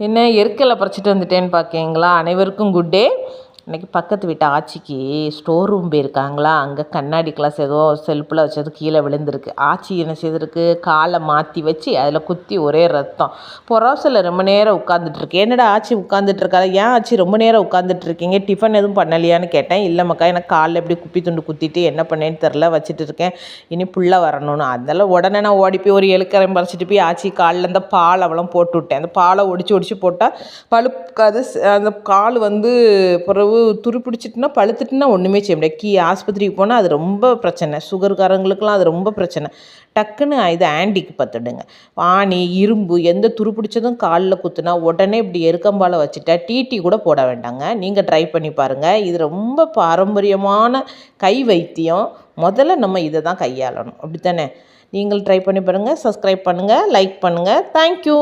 என்ன எருக்கலை பறிச்சிட்டு வந்துட்டேன்னு பார்க்கீங்களா அனைவருக்கும் குட் டே இன்றைக்கி பக்கத்து வீட்டு ஆச்சிக்கு ஸ்டோர் ரூம் போயிருக்காங்களா? அங்கே கண்ணாடி கிளாஸ் ஏதோ செல்ஃபில் வச்சது கீழே விழுந்திருக்கு. ஆச்சி என்ன செய்திருக்கு? காலை மாற்றி வச்சு அதில் குத்தி ஒரே ரத்தம். பொறோசில் ரொம்ப நேரம் உட்காந்துட்ருக்கு என்னடா ஆச்சி உட்காந்துட்ருக்காங்க ஏன் ஆச்சி ரொம்ப நேரம் உட்காந்துட்ருக்கீங்க டிஃபன் எதுவும் பண்ணலையான்னு கேட்டேன். இல்லை மக்கா எனக்கு காலில் எப்படி குப்பி துண்டு குத்திட்டு என்ன பண்ணேன்னு தெரில வச்சுட்டு இருக்கேன். இனி புள்ள வரணும்னு. அதெல்லாம் உடனே நான் ஓடி போய் ஒரு எழுக்கரை பறிச்சிட்டு போய் ஆச்சி காலில் அந்த பால் அவளும் போட்டு விட்டேன். அந்த பாலை ஒடிச்சு ஒடிச்சு போட்டால் பழுக்காது அந்த கால் வந்து பிறகு துருப்பிடிச்சிட்டுனா பழுத்துட்டுனா ஒன்றுமே செய்ய முடியாது. கீ ஆஸ்பத்திரிக்கு போனால் அது ரொம்ப பிரச்சனை. சுகர்காரங்களுக்குலாம் அது ரொம்ப பிரச்சனை. டக்குன்னு இது ஆண்டிக்கு பார்த்துடுங்க. ஆணி இரும்பு எந்த துரு பிடிச்சதும் காலில் குத்துனா உடனே இப்படி எருக்கம்பால வச்சுட்டா டிடி கூட போட வேண்டாங்க. நீங்கள் ட்ரை பண்ணி பாருங்கள் இது ரொம்ப பாரம்பரியமான கை வைத்தியம். முதல்ல நம்ம இதை தான் கையாளணும். அப்படித்தானே? நீங்கள் ட்ரை பண்ணி பாருங்கள் சப்ஸ்கிரைப் பண்ணுங்கள் லைக் பண்ணுங்கள் தேங்க்யூ